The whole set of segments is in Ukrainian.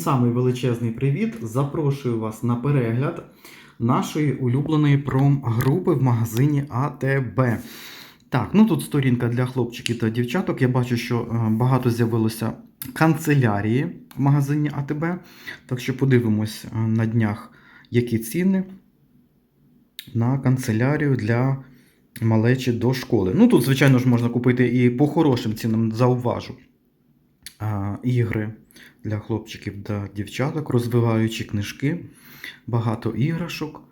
самий величезний привіт. Запрошую вас на перегляд нашої улюбленої промгрупи в магазині АТБ. Так, ну тут сторінка для хлопчиків та дівчаток. Я бачу, що е, багато з'явилося канцелярії в магазині АТБ. Так що подивимось е, на днях, які ціни на канцелярію для малечі до школи. Ну тут, звичайно ж, можна купити і по хорошим цінам, зауважу. Ігри для хлопчиків та дівчаток, розвиваючі книжки, багато іграшок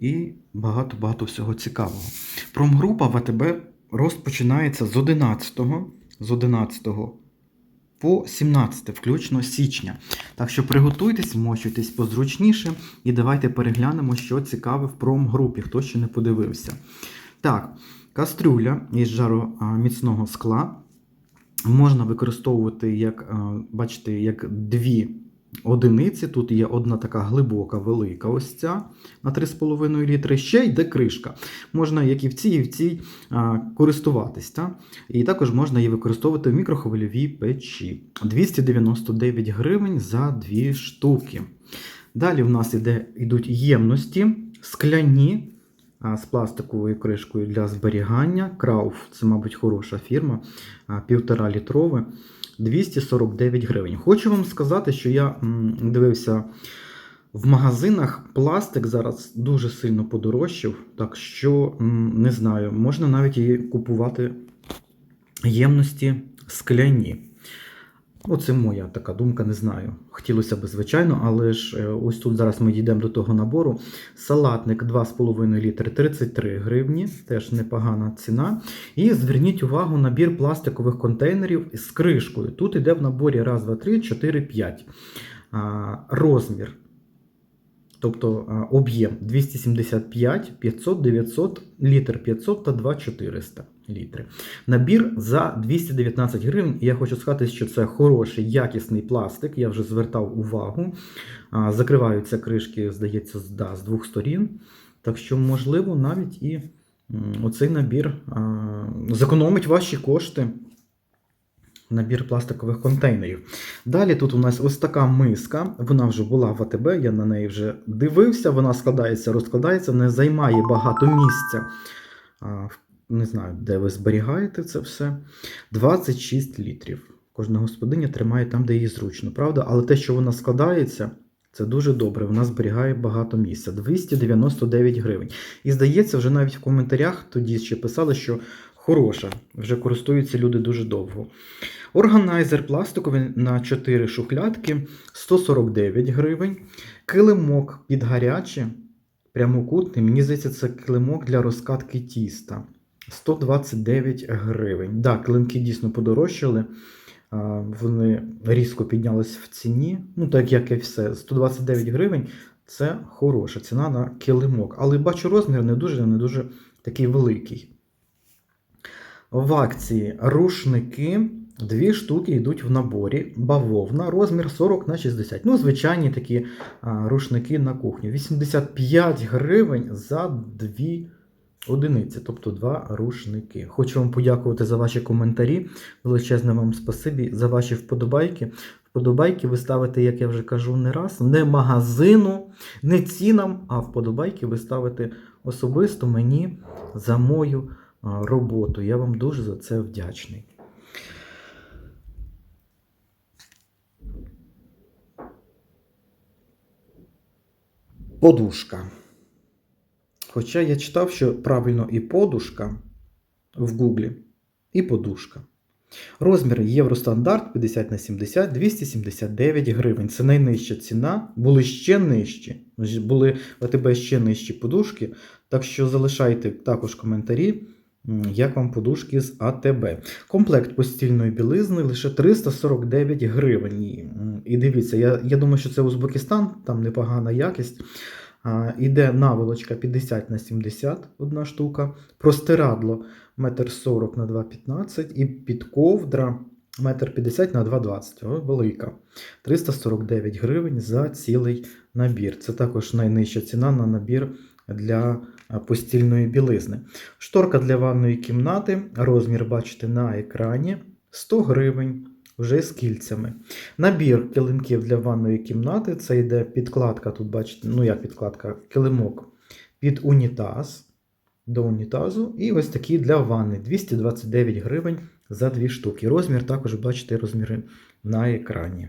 і багато-багато всього цікавого. Промгрупа в АТБ розпочинається з 11, з 11 по 17, включно січня. Так що приготуйтесь, мочуйтесь позручніше і давайте переглянемо, що цікаве в промгрупі, хто ще не подивився. Так, кастрюля із жароміцного скла можна використовувати, як, е, бачите, як дві одиниці. Тут є одна така глибока, велика, ось ця на 3,5 літри. Ще йде кришка. Можна, як і в цій, і в цій а, користуватись. Та? І також можна її використовувати в мікрохвильовій печі. 299 гривень за дві штуки. Далі в нас іде, йдуть ємності скляні. З пластиковою кришкою для зберігання. Крауф, це, мабуть, хороша фірма, а, півтора літрове. 249 гривень. Хочу вам сказати, що я дивився в магазинах, пластик зараз дуже сильно подорожчав, так що не знаю, можна навіть і купувати ємності скляні. Оце моя така думка, не знаю. Хотілося б, звичайно, але ж е, ось тут зараз ми дійдемо до того набору. Салатник 2,5 літри 33 гривні, теж непогана ціна. І зверніть увагу набір пластикових контейнерів з кришкою. Тут іде в наборі 1, 2, 3, 4, 5. Розмір. Тобто об'єм 275, 500, 900, літр 500 та 2,400 літри. Набір за 219 гривень. Я хочу сказати, що це хороший, якісний пластик. Я вже звертав увагу. Закриваються кришки, здається, да, з двох сторін. Так що, можливо, навіть і оцей набір зекономить ваші кошти. Набір пластикових контейнерів. Далі тут у нас ось така миска. Вона вже була в АТБ, я на неї вже дивився. Вона складається, розкладається, не займає багато місця. Не знаю, де ви зберігаєте це все. 26 літрів. Кожна господиня тримає там, де їй зручно, правда? Але те, що вона складається, це дуже добре. Вона зберігає багато місця. 299 гривень. І здається, вже навіть в коментарях тоді ще писали, що хороша, вже користуються люди дуже довго. Органайзер пластиковий на 4 шухлядки 149 гривень. Килимок під гаряче, прямокутний. Мені здається, це килимок для розкатки тіста. 129 гривень. Так, килимки дійсно подорожчали. Вони різко піднялись в ціні. Ну, так як і все. 129 гривень це хороша ціна на килимок. Але бачу, розмір не дуже не дуже такий великий. В акції рушники. Дві штуки йдуть в наборі. Бавовна, розмір 40 на 60. Ну, звичайні такі а, рушники на кухню. 85 гривень за дві одиниці, тобто два рушники. Хочу вам подякувати за ваші коментарі. Величезне вам спасибі за ваші вподобайки. Вподобайки ви ставите, як я вже кажу, не раз, не магазину, не цінам, а вподобайки ви ставите особисто мені за мою роботу. Я вам дуже за це вдячний. Подушка. Хоча я читав, що правильно і подушка в Гуглі, і подушка. Розмір Євростандарт 50 на 70 279 гривень. Це найнижча ціна. Були ще нижчі. Були в АТБ ще нижчі подушки. Так що залишайте також коментарі, як вам подушки з АТБ. Комплект постільної білизни лише 349 гривень. І дивіться, я, я думаю, що це Узбекистан, там непогана якість. Іде наволочка 50 на 70 одна штука, простирадло 1,40 на 2,15 і підковдра 1,50 на 2,20. Велика. 349 гривень за цілий набір. Це також найнижча ціна на набір для постільної білизни. Шторка для ванної кімнати, розмір бачите на екрані 100 гривень. Вже з кільцями. Набір килимків для ванної кімнати. Це йде підкладка, тут бачите, ну як підкладка, килимок під унітаз до унітазу. І ось такі для ванни 229 гривень за дві штуки. Розмір також бачите розміри на екрані.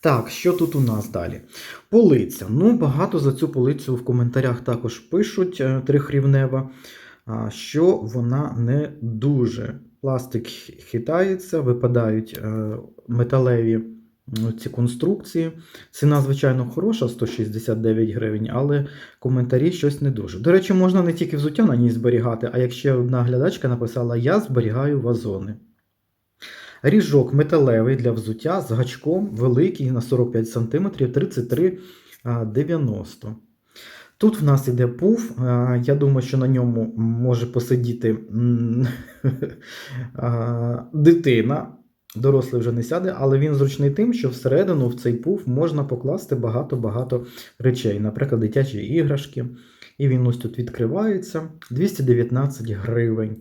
Так, що тут у нас далі? Полиця. Ну, багато за цю полицю в коментарях також пишуть е, трихрівнева, що вона не дуже. Пластик хитається, випадають е, металеві ці конструкції. Ціна, звичайно, хороша 169 гривень, але коментарі щось не дуже. До речі, можна не тільки взуття на ній зберігати, а як ще одна глядачка написала: Я зберігаю вазони. Ріжок металевий для взуття з гачком великий на 45 см 33,90. Тут в нас іде пуф. Я думаю, що на ньому може посидіти дитина. Дорослий вже не сяде, але він зручний тим, що всередину в цей пуф можна покласти багато-багато речей, наприклад, дитячі іграшки. І він ось тут відкривається 219 гривень.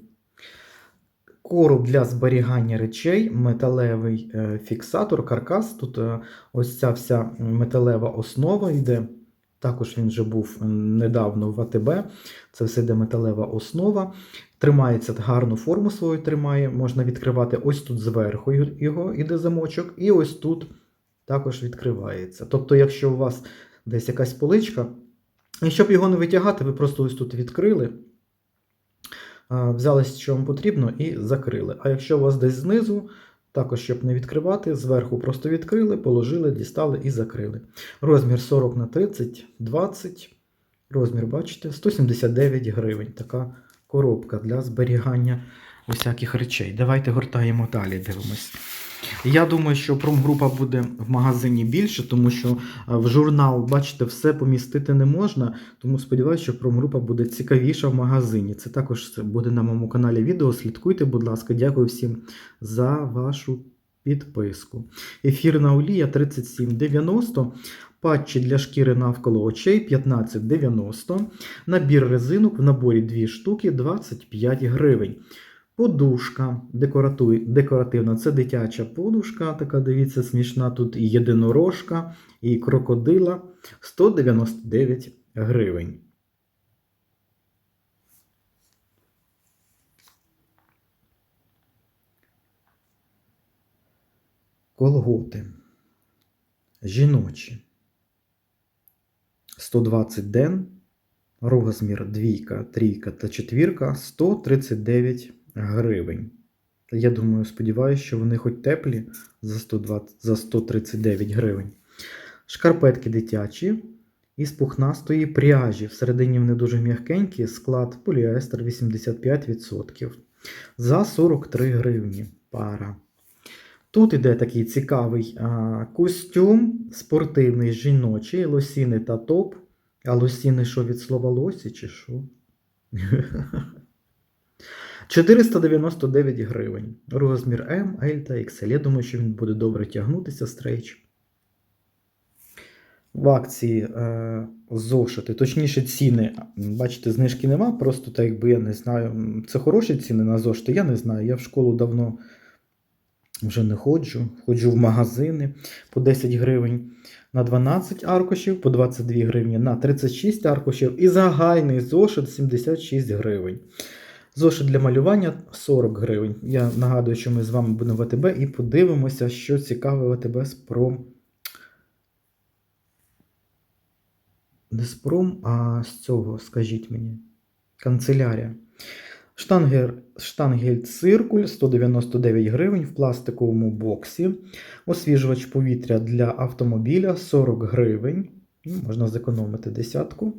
Короб для зберігання речей, металевий е, фіксатор, каркас. Тут е, ось ця вся металева основа йде. Також він вже був недавно в АТБ. Це все йде металева основа. Тримається гарну форму свою тримає. Можна відкривати ось тут зверху його іде замочок, і ось тут також відкривається. Тобто, якщо у вас десь якась поличка, і щоб його не витягати, ви просто ось тут відкрили. Взяли, що вам потрібно, і закрили. А якщо у вас десь знизу, також, щоб не відкривати, зверху просто відкрили, положили, дістали і закрили. Розмір 40 на 30, 20. Розмір, бачите, 179 гривень. Така коробка для зберігання усяких речей. Давайте гортаємо далі, дивимось. Я думаю, що промгрупа буде в магазині більше, тому що в журнал, бачите, все помістити не можна. Тому сподіваюся, що промгрупа буде цікавіша в магазині. Це також буде на моєму каналі відео. Слідкуйте, будь ласка, дякую всім за вашу підписку. Ефірна олія 37,90. Патчі для шкіри навколо очей 15,90. Набір резинок в наборі 2 штуки 25 гривень. Подушка декоративна. Це дитяча подушка, така, дивіться, смішна. Тут і єдинорожка, і крокодила 199 гривень. Колготи. Жіночі. 120 ден. Розмір двійка, трійка та четвірка 139 гривень. Я думаю, сподіваюся, що вони хоч теплі за 120, за 139 гривень. Шкарпетки дитячі із пухнастої пряжі. Всередині вони дуже м'якенькі, склад поліестер 85%. За 43 гривні пара. Тут іде такий цікавий а, костюм спортивний жіночий, лосіни та топ. А лосіни що від слова лосі, чи що? 499 гривень. Розмір М, L та XL. Я думаю, що він буде добре тягнутися стрейч. В акції е, зошити, точніше, ціни. Бачите, знижки нема, просто так якби я не знаю. Це хороші ціни на зошити, я не знаю. Я в школу давно вже не ходжу. Ходжу в магазини по 10 гривень на 12 аркушів, по 22 гривні на 36 аркушів і загальний зошит 76 гривень. Зошит для малювання 40 гривень. Я нагадую, що ми з вами будемо в АТБ і подивимося, що цікаве в АТБ з пром. Не а з цього, скажіть мені. Канцелярія. Штангер, штангель циркуль 199 гривень в пластиковому боксі. Освіжувач повітря для автомобіля 40 гривень. Ну, Можна зекономити десятку.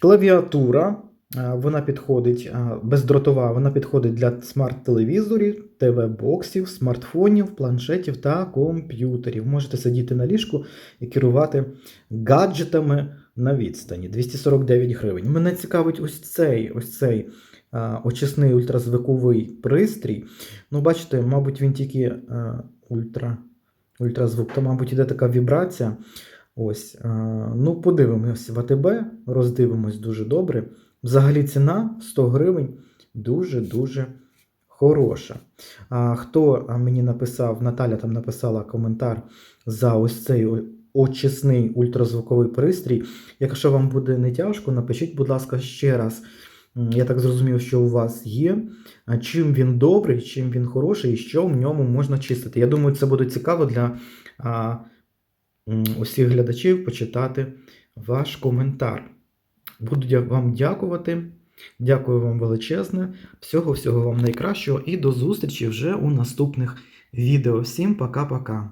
Клавіатура. А, Вона підходить бездротова, вона підходить для смарт-телевізорів, ТВ-боксів, смартфонів, планшетів та комп'ютерів. Можете сидіти на ліжку і керувати гаджетами на відстані. 249 гривень. Мене цікавить ось цей, ось цей а, очисний ультразвуковий пристрій. Ну, бачите, мабуть, він тільки ультра, ультразвук. Там, мабуть, іде така вібрація. Ось, ну, подивимось в АТБ, роздивимось дуже добре. Взагалі ціна 100 гривень дуже-дуже хороша. А, хто мені написав, Наталя там написала коментар за ось цей очисний ультразвуковий пристрій. Якщо вам буде не тяжко, напишіть, будь ласка, ще раз. Я так зрозумів, що у вас є. Чим він добрий, чим він хороший і що в ньому можна чистити. Я думаю, це буде цікаво для усіх глядачів почитати ваш коментар. Буду вам дякувати. Дякую вам величезне. Всього всього вам найкращого і до зустрічі вже у наступних відео. Всім пока-пока.